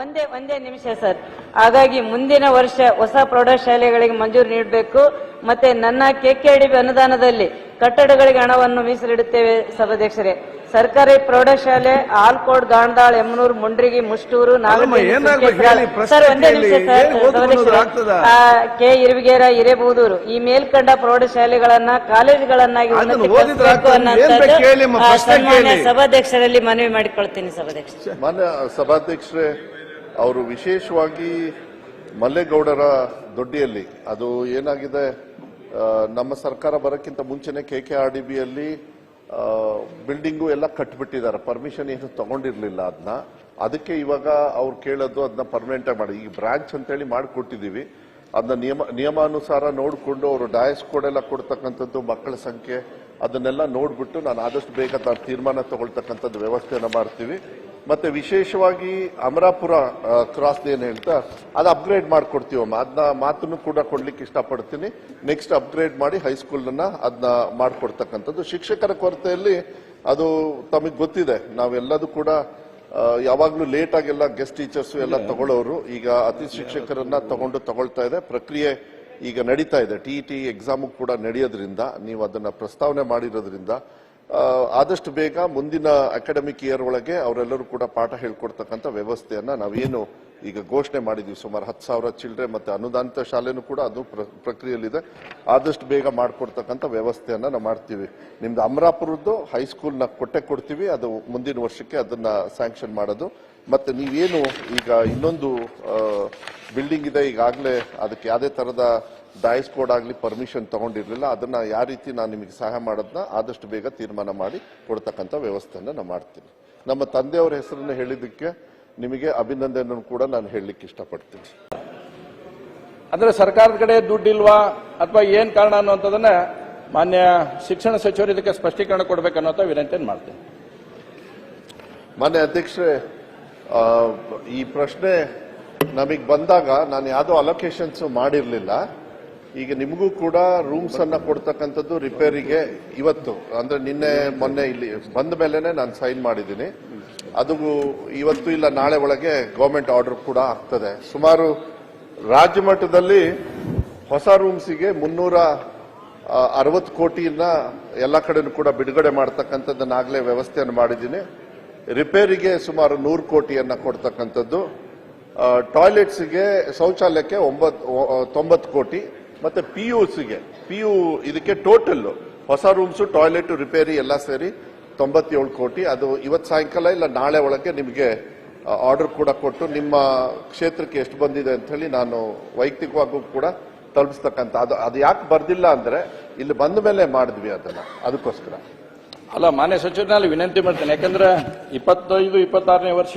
ಒಂದೇ ಒಂದೇ ನಿಮಿಷ ಸರ್. ಹಾಗಾಗಿ ಮುಂದಿನ ವರ್ಷ ಹೊಸ ಪ್ರೌಢಶಾಲೆಗಳಿಗೆ ಮಂಜೂರು ನೀಡಬೇಕು. ಮತ್ತೆ ನನ್ನ ಕೆಕೆಡಿಬಿ ಅನುದಾನದಲ್ಲಿ ಕಟ್ಟಡಗಳಿಗೆ ಹಣವನ್ನು ಮೀಸಲಿಡುತ್ತೇವೆ ಸಭಾಧ್ಯಕ್ಷರೇ. ಸರ್ಕಾರಿ ಪ್ರೌಢಶಾಲೆ ಆಲ್ಕೋಡ್ ಗಾಂಧಾಳ್ ಎಮ್ಮನೂರು ಮುಂಡ್ರಿಗಿ ಮುಷ್ಟೂರು ಸರ್ ಒಂದೇ ನಿಮಿಷ ಕೆ. ಇರುವಿಗೇರ ಹಿರೇಬೂದೂರು. ಈ ಮೇಲ್ಕಂಡ ಪ್ರೌಢಶಾಲೆಗಳನ್ನ ಕಾಲೇಜುಗಳನ್ನಾಗಿ ಸನ್ಮಾನ್ಯ ಸಭಾಧ್ಯಕ್ಷರಲ್ಲಿ ಮನವಿ ಮಾಡಿಕೊಳ್ತೀನಿ ಸಭಾಧ್ಯಕ್ಷ. ಮಾನ್ಯ ಸಭಾಧ್ಯಕ್ಷರೇ ಅವರು ವಿಶೇಷವಾಗಿ ಮಲ್ಲೇಗೌಡರ ದೊಡ್ಡಿಯಲ್ಲಿ. ಅದು ಏನಾಗಿದೆ? ಆ, ನಮ್ಮ ಸರ್ಕಾರ ಬರೋಕ್ಕಿಂತ ಮುಂಚೆನೆ ಕೆ ಕೆ ಆರ್ ಡಿ ಬಿಯಲ್ಲಿ ಬಿಲ್ಡಿಂಗು ಎಲ್ಲ ಕಟ್ಬಿಟ್ಟಿದ್ದಾರೆ. ಪರ್ಮಿಷನ್ ಏನು ತಗೊಂಡಿರ್ಲಿಲ್ಲ ಅದನ್ನ ಅದಕ್ಕೆ ಇವಾಗ ಅವ್ರು ಕೇಳೋದು ಅದನ್ನ ಪರ್ಮನೆಂಟ್ ಆಗಿ ಮಾಡಿ. ಈ ಬ್ರಾಂಚ್ ಅಂತೇಳಿ ಮಾಡಿಕೊಟ್ಟಿದ್ದೀವಿ ಅದನ್ನ ನಿಯಮ, ನಿಯಮಾನುಸಾರ ನೋಡಿಕೊಂಡು ಅವರು ಡಯಸ್ ಕೋಡ್ ಎಲ್ಲ ಕೊಡ್ತಕ್ಕಂಥದ್ದು, ಮಕ್ಕಳ ಸಂಖ್ಯೆ, ಅದನ್ನೆಲ್ಲ ನೋಡ್ಬಿಟ್ಟು ನಾನು ಆದಷ್ಟು ಬೇಗ ನಾನು ತೀರ್ಮಾನ ತಗೊಳ್ತಕ್ಕಂಥದ್ದು ವ್ಯವಸ್ಥೆನ ಮಾಡ್ತೀವಿ. ಮತ್ತೆ ವಿಶೇಷವಾಗಿ ಅಮರಾಪುರ ಕ್ರಾಸ್ ಏನು ಹೇಳ್ತಾ ಅದು ಅಪ್ಗ್ರೇಡ್ ಮಾಡ್ಕೊಡ್ತೀವಮ್ಮ ಅದನ್ನ ಮಾತನ್ನು ಕೂಡ ಕೊಡ್ಲಿಕ್ಕೆ ಇಷ್ಟಪಡ್ತೀನಿ. ನೆಕ್ಸ್ಟ್ ಅಪ್ಗ್ರೇಡ್ ಮಾಡಿ ಹೈಸ್ಕೂಲ್ನ ಅದನ್ನ ಮಾಡ್ಕೊಡ್ತಕ್ಕಂಥದ್ದು. ಶಿಕ್ಷಕರ ಕೊರತೆಯಲ್ಲಿ ಅದು ತಮಗೆ ಗೊತ್ತಿದೆ. ನಾವೆಲ್ಲದೂ ಕೂಡ ಯಾವಾಗಲೂ ಯಾವಾಗ್ಲೂ ಲೇಟ್ ಆಗೆಲ್ಲ ಗೆಸ್ಟ್ ಟೀಚರ್ಸ್ ಎಲ್ಲ ತಗೊಳ್ಳೋರು ಈಗ ಅತಿ ಶಿಕ್ಷಕರನ್ನ ತಗೊಂಡು ತಗೊಳ್ತಾ ಇದೆ. ಪ್ರಕ್ರಿಯೆ ಈಗ ನಡೀತಾ ಇದೆ. ಟಿ ಟಿ ಎಕ್ಸಾಮು ಕೂಡ ನಡೆಯೋದ್ರಿಂದ ನೀವು ಅದನ್ನ ಪ್ರಸ್ತಾವನೆ ಮಾಡಿರೋದ್ರಿಂದ ಆದಷ್ಟು ಬೇಗ ಮುಂದಿನ ಅಕಾಡೆಮಿಕ್ ಇಯರ್ ಒಳಗೆ ಅವರೆಲ್ಲರೂ ಕೂಡ ಪಾಠ ಹೇಳ್ಕೊಡ್ತಕ್ಕಂಥ ವ್ಯವಸ್ಥೆಯನ್ನು ನಾವೇನು ಈಗ ಘೋಷಣೆ ಮಾಡಿದ್ದೀವಿ ಸುಮಾರು ಹತ್ತು ಸಾವಿರ ಚಿಲ್ಡ್ರೆ ಮತ್ತು ಅನುದಾನಿತ ಶಾಲೆನೂ ಕೂಡ ಅದು ಪ್ರ- ಪ್ರಕ್ರಿಯೆಯಲ್ಲಿದೆ. ಆದಷ್ಟು ಬೇಗ ಮಾಡಿಕೊಡ್ತಕ್ಕಂಥ ವ್ಯವಸ್ಥೆಯನ್ನು ನಾವು ಮಾಡ್ತೀವಿ. ನಿಮ್ದು ಅಮರಾಪುರದ್ದು ಹೈಸ್ಕೂಲ್ನ ಕೊಟ್ಟೆ ಕೊಡ್ತೀವಿ. ಅದು ಮುಂದಿನ ವರ್ಷಕ್ಕೆ ಅದನ್ನು ಸ್ಯಾಂಕ್ಷನ್ ಮಾಡೋದು. ಮತ್ತು ನೀವೇನು ಈಗ ಇನ್ನೊಂದು ಬಿಲ್ಡಿಂಗ್ ಇದೆ. ಈಗಾಗಲೇ ಅದಕ್ಕೆ ಯಾವುದೇ ತರದ ಡೈಸ್ ಕೋಡ್ ಆಗಲಿ ಪರ್ಮಿಷನ್ ತಗೊಂಡಿರಲಿಲ್ಲ ಅದನ್ನ ಯಾವ ರೀತಿ ನಾನು ನಿಮಗೆ ಸಹಾಯ ಮಾಡೋದನ್ನ ಆದಷ್ಟು ಬೇಗ ತೀರ್ಮಾನ ಮಾಡಿ ಕೊಡ್ತಕ್ಕಂಥ ವ್ಯವಸ್ಥೆಯನ್ನು ನಾನು ಮಾಡ್ತೀನಿ. ನಮ್ಮ ತಂದೆಯವರ ಹೆಸರನ್ನು ಹೇಳಿದ್ದಕ್ಕೆ ನಿಮಗೆ ಅಭಿನಂದನೆಯನ್ನು ಕೂಡ ನಾನು ಹೇಳಲಿಕ್ಕೆ ಇಷ್ಟಪಡ್ತೀನಿ. ಅಂದರೆ ಸರ್ಕಾರದ ಕಡೆ ದುಡ್ಡಿಲ್ವಾ ಅಥವಾ ಏನು ಕಾರಣ ಅನ್ನುವಂಥದ್ದನ್ನ ಮಾನ್ಯ ಶಿಕ್ಷಣ ಸಚಿವರು ಇದಕ್ಕೆ ಸ್ಪಷ್ಟೀಕರಣ ಕೊಡ್ಬೇಕನ್ನೋಂಥ ವಿನಂತಿಯನ್ನು ಮಾಡ್ತೀನಿ. ಮಾನ್ಯ ಅಧ್ಯಕ್ಷರೇ ಈ ಪ್ರಶ್ನೆ ನಮಗೆ ಬಂದಾಗ ನಾನು ಯಾವುದೋ ಅಲೊಕೇಶನ್ಸು ಮಾಡಿರಲಿಲ್ಲ. ಈಗ ನಿಮಗೂ ಕೂಡ ರೂಮ್ಸ್ ಅನ್ನ ಕೊಡ್ತಕ್ಕಂಥದ್ದು ರಿಪೇರಿಗೆ ಇವತ್ತು. ಅಂದ್ರೆ ನಿನ್ನೆ, ಮೊನ್ನೆ ಇಲ್ಲಿ ಬಂದ ಮೇಲೆನೆ ನಾನು ಸೈನ್ ಮಾಡಿದ್ದೀನಿ. ಅದು ಇವತ್ತು ಇಲ್ಲ, ನಾಳೆ ಒಳಗೆ ಗವರ್ಮೆಂಟ್ ಆರ್ಡರ್ ಕೂಡ ಆಗ್ತದೆ. ಸುಮಾರು ರಾಜ್ಯ ಮಟ್ಟದಲ್ಲಿ ಹೊಸ ರೂಮ್ಸಿಗೆ ಮುನ್ನೂರ ಅರವತ್ತು ಕೋಟಿಯನ್ನ ಎಲ್ಲ ಕಡೆನೂ ಕೂಡ ಬಿಡುಗಡೆ ಮಾಡ್ತಕ್ಕಂಥದ್ದನ್ನಾಗಲೇ ವ್ಯವಸ್ಥೆಯನ್ನು ಮಾಡಿದ್ದೀನಿ. ರಿಪೇರಿಗೆ ಸುಮಾರು ನೂರು ಕೋಟಿಯನ್ನ ಕೊಡ್ತಕ್ಕಂಥದ್ದು. ಟಾಯ್ಲೆಟ್ಸ್ಗೆ ಶೌಚಾಲಯಕ್ಕೆ ಒಂಬತ್ತು, ತೊಂಬತ್ತು ಕೋಟಿ. ಮತ್ತೆ ಪಿ ಯುಸಿಗೆ ಪಿ ಯು ಇದಕ್ಕೆ ಟೋಟಲ್ ಹೊಸ ರೂಮ್ಸು ಟಾಯ್ಲೆಟ್ ರಿಪೇರಿ ಎಲ್ಲ ಸೇರಿ ತೊಂಬತ್ತೇಳು ಕೋಟಿ. ಅದು ಇವತ್ತು ಸಾಯಂಕಾಲ ಇಲ್ಲ, ನಾಳೆ ಒಳಗೆ ನಿಮಗೆ ಆರ್ಡರ್ ಕೂಡ ಕೊಟ್ಟು ನಿಮ್ಮ ಕ್ಷೇತ್ರಕ್ಕೆ ಎಷ್ಟು ಬಂದಿದೆ ಅಂತ ಹೇಳಿ ನಾನು ವೈಯಕ್ತಿಕವಾಗೂ ಕೂಡ ತಲುಪಿಸ್ತಕ್ಕಂಥ, ಅದು ಅದು ಯಾಕೆ ಬರ್ದಿಲ್ಲ ಅಂದ್ರೆ ಇಲ್ಲಿ ಬಂದ ಮೇಲೆ ಮಾಡಿದ್ವಿ ಅದನ್ನ, ಅದಕ್ಕೋಸ್ಕರ. ಅಲ್ಲ, ಮಾನ್ಯ ಸಚಿವರಲ್ಲಿ ವಿನಂತಿ ಮಾಡ್ತೇನೆ, ಯಾಕಂದ್ರೆ ಇಪ್ಪತ್ತೈದು, ಇಪ್ಪತ್ತಾರನೇ ವರ್ಷ